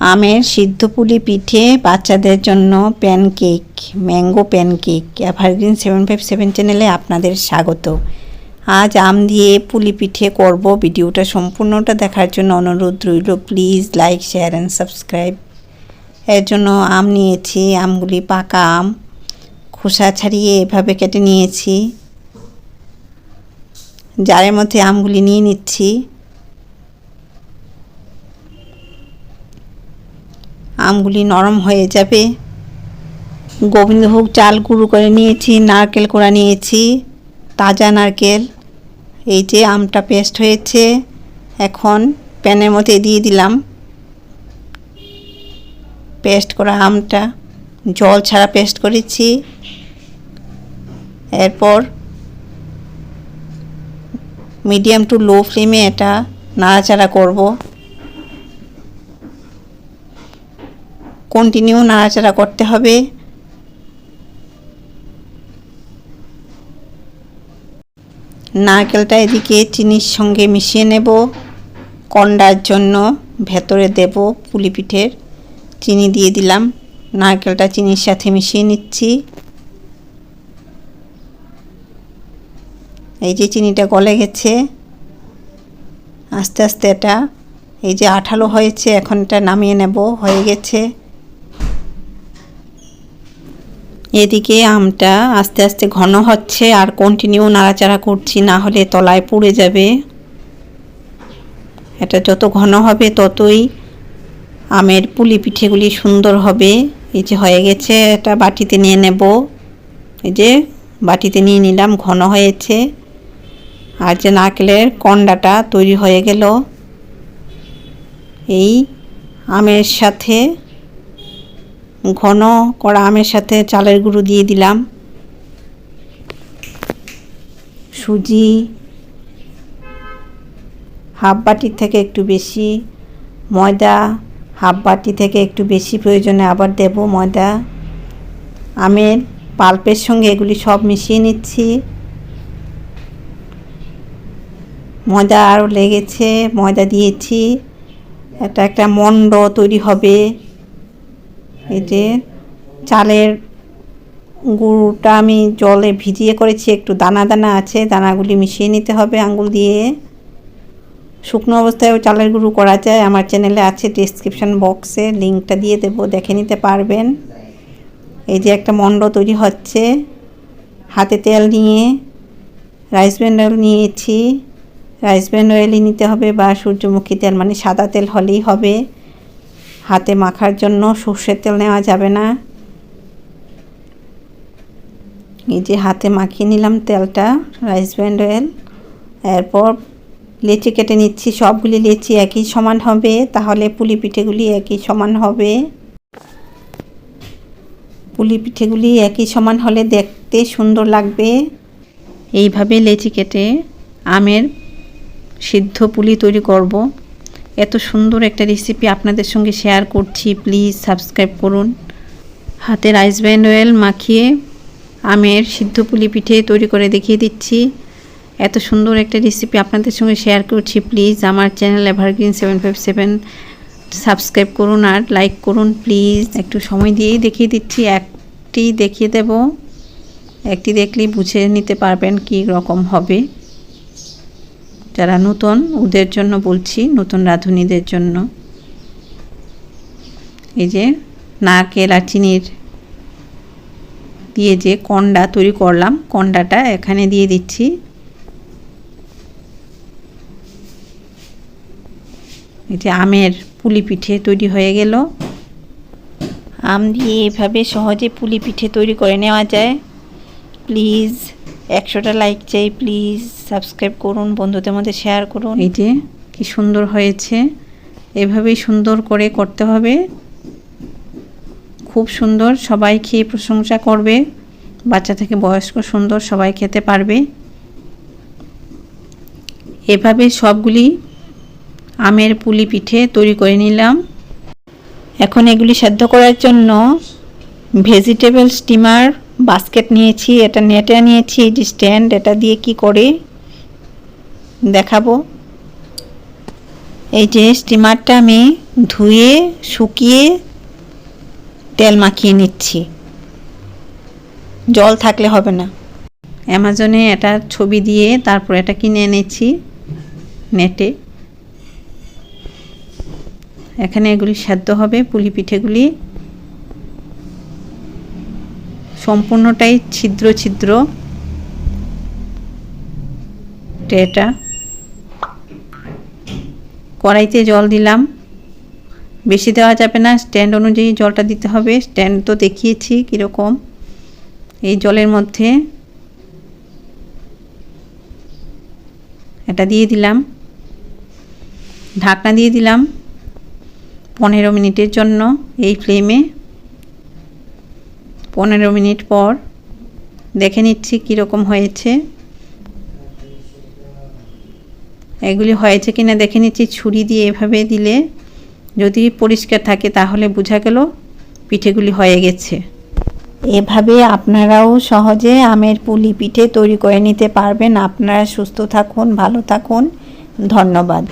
আমের সিদ্ধ পুলি পিঠে বাচ্চাদের জন্য pancake, mango pancake, evergreen seven five seven চ্যানেলে আপনাদের স্বাগত। আজ আম দিয়ে পুলি পিঠে করব ভিডিওটা সম্পূর্ণটা দেখার জন্য অনুরোধ রইল, please like, share and subscribe. এর জন্য আম নিয়েছি, আমগুলি পাকা আম, খোসা ছাড়িয়ে এভাবে কেটে নিয়েছি। জারের মধ্যে আমগুলি নিয়ে নিচ্ছি। আমগুলি নরম হয়ে যাবে। গোবিন্দভোগ চাল গুঁড়ো করে নিয়েছি, নারকেল কোড়া নিয়েছি, তাজা নারকেল। এই যে আমটা পেস্ট হয়েছে, এখন প্যানের মধ্যে দিয়ে দিলাম। পেস্ট করা আমটা, জল ছাড়া পেস্ট করেছি। এরপর মিডিয়াম টু লো ফ্লেমে এটা নাড়াচাড়া করব। কন্টিনিউ নাড়াচাড়া করতে হবে। নারকেলটা এদিকে চিনির সঙ্গে মিশিয়ে নেব। কন্ডার জন্য ভেতরে দেব পুলি পিঠের। চিনি দিয়ে দিলাম। নারকেলটা চিনির সাথে মিশিয়ে নিচ্ছি। এই যে চিনিটা গলে গেছে, আস্তে আস্তে এটা, এই যে আঠালো হয়েছে, এখন এটা নামিয়ে নেব, হয়ে গেছে। এদিকে আমটা আস্তে আস্তে ঘন হচ্ছে আর কন্টিনিউ নাড়াচাড়া করছি, না হলে তলায় পুড়ে যাবে। এটা যত ঘন হবে ততই আমের পুলি পিঠেগুলি সুন্দর হবে। এই যে হয়ে গেছে, এটা বাটিতে নিয়ে নেব। এই যে বাটিতে নিয়ে নিলাম, ঘন হয়েছে। আর যে নারকেলের কন্ডাটা তৈরি হয়ে গেল। এই আমের সাথে ঘন কড়া আমের সাথে চালের গুঁড়ো দিয়ে দিলাম। সুজি, হাফ বাটির থেকে একটু বেশি, ময়দা, হাফ বাটি থেকে একটু বেশি প্রয়োজনে আবার দেব ময়দা। আমের পাল্পের সঙ্গে এগুলি সব মিশিয়ে নিচ্ছি। ময়দা আরও লেগেছে, ময়দা দিয়েছি। এটা একটা মন্ড তৈরি হবে। এই যে চালের গুঁড়োটা আমি জলে ভিজিয়ে করেছি, একটু দানা দানা আছে, দানাগুলি মিশিয়ে নিতে হবে আঙ্গুল দিয়ে। শুকনো অবস্থায়ও চালের গুঁড়ো করা যায়, আমার চ্যানেলে আছে ডিসক্রিপশান বক্সে লিঙ্কটা দিয়ে দেবো, দেখে নিতে পারবেন। এই যে একটা মণ্ড তৈরি হচ্ছে, হাতে তেল নিয়ে রাইস ব্র্যান্ড অয়েল নিয়েছি। রাইস ব্র্যান্ড অয়েলই নিতে হবে বা সূর্যমুখী তেল মানে সাদা তেল হলেই হবে। হাতে মাখার জন্য সর্ষের তেল নেওয়া যাবে না। এই যে হাতে মাখিয়ে নিলাম তেলটা, রাইস ব্র্যান্ড অয়েল। এরপর লেচি কেটে নিচ্ছি, সবগুলি লেচি একই সমান হবে, তাহলে পুলি পিঠেগুলি একই সমান হবে। পুলি পিঠেগুলি একই সমান হলে দেখতে সুন্দর লাগবে। এইভাবে লেচি কেটে আমের সিদ্ধ পুলি তৈরি করব। এত সুন্দর একটা রেসিপি আপনাদের সঙ্গে শেয়ার করছি। প্লিজ সাবস্ক্রাইব করুন। হাতে রাইস ব্যান্ড অয়েল মাখিয়ে আমের সিদ্ধ পুলি পিঠে তৈরি করে দেখিয়ে দিচ্ছি। এত সুন্দর একটা রেসিপি আপনাদের সঙ্গে শেয়ার করছি। প্লিজ আমার channel evergreen seven five seven subscribe করুন আর লাইক করুন। প্লিজ একটু সময় দিয়েই দেখিয়ে দিচ্ছি। একটি দেখিয়ে দেব। একটি দেখলেই বুঝে নিতে পারবেন কী রকম হবে। যারা নতুন, ওদের জন্য বলছি, নতুন রাঁধুনিদের জন্য। এই যে নারকেল আর চিনির দিয়ে যে কন্ডা তৈরি করলাম, কন্ডাটা এখানে দিয়ে দিচ্ছি। এই যে আমের পুলি পিঠে তৈরি হয়ে গেল। আম দিয়ে এভাবে সহজে পুলি পিঠে তৈরি করে নেওয়া যায়। প্লিজ একশোটা লাইক চাই প্লিজ সাবস্ক্রাইব করুন, বন্ধুদের মধ্যে শেয়ার করুন। এই যে, কি সুন্দর হয়েছে। এভাবেই সুন্দর করে করতে হবে। খুব সুন্দর, সবাই খেয়ে প্রশংসা করবে। বাচ্চা থেকে বয়স্ক সুন্দর, সবাই খেতে পারবে। এভাবে সবগুলি আমের পুলি পিঠে তৈরি করে নিলাম। এখন এগুলি সেদ্ধ করার জন্য ভেজিটেবল স্টিমার বাস্কেট নিয়েছি, এটা নেটে নিয়েছি এই যে স্ট্যান্ড এটা দিয়ে কি করে দেখাবো? এই যে স্টিমারটা আমি ধুয়ে, শুকিয়ে তেল মাখিয়ে নিচ্ছি। জল থাকলে হবে না। অ্যামাজনে এটা ছবি দিয়ে তারপর এটা কিনে এনেছি নেটে এখানে এগুলি সেদ্ধ হবে, পুলি পিঠেগুলি। সম্পূর্ণটাই ছিদ্র ছিদ্র। এটা কড়াইতে জল দিলাম। বেশি দেওয়া যাবে না, স্ট্যান্ড অনুযায়ী জলটা দিতে হবে। স্ট্যান্ড তো দেখিয়েছি কীরকম। এই জলের মধ্যে এটা দিয়ে দিলাম। ঢাকনা দিয়ে দিলাম পনেরো মিনিটের জন্য এই ফ্লেমে। পনেরো মিনিট পর দেখে নিচ্ছি কীরকম হয়েছে। এগুলি হয়েছে কিনা দেখে নিচ্ছি, ছুরি দিয়ে এভাবে দিলে যদি পরিষ্কার থাকে তাহলে বোঝা গেল পিঠেগুলি হয়ে গেছে। এভাবে আপনারাও সহজে আমের পুলি পিঠে তৈরি করে নিতে পারবেন। আপনারা সুস্থ থাকুন, ভালো থাকুন। ধন্যবাদ।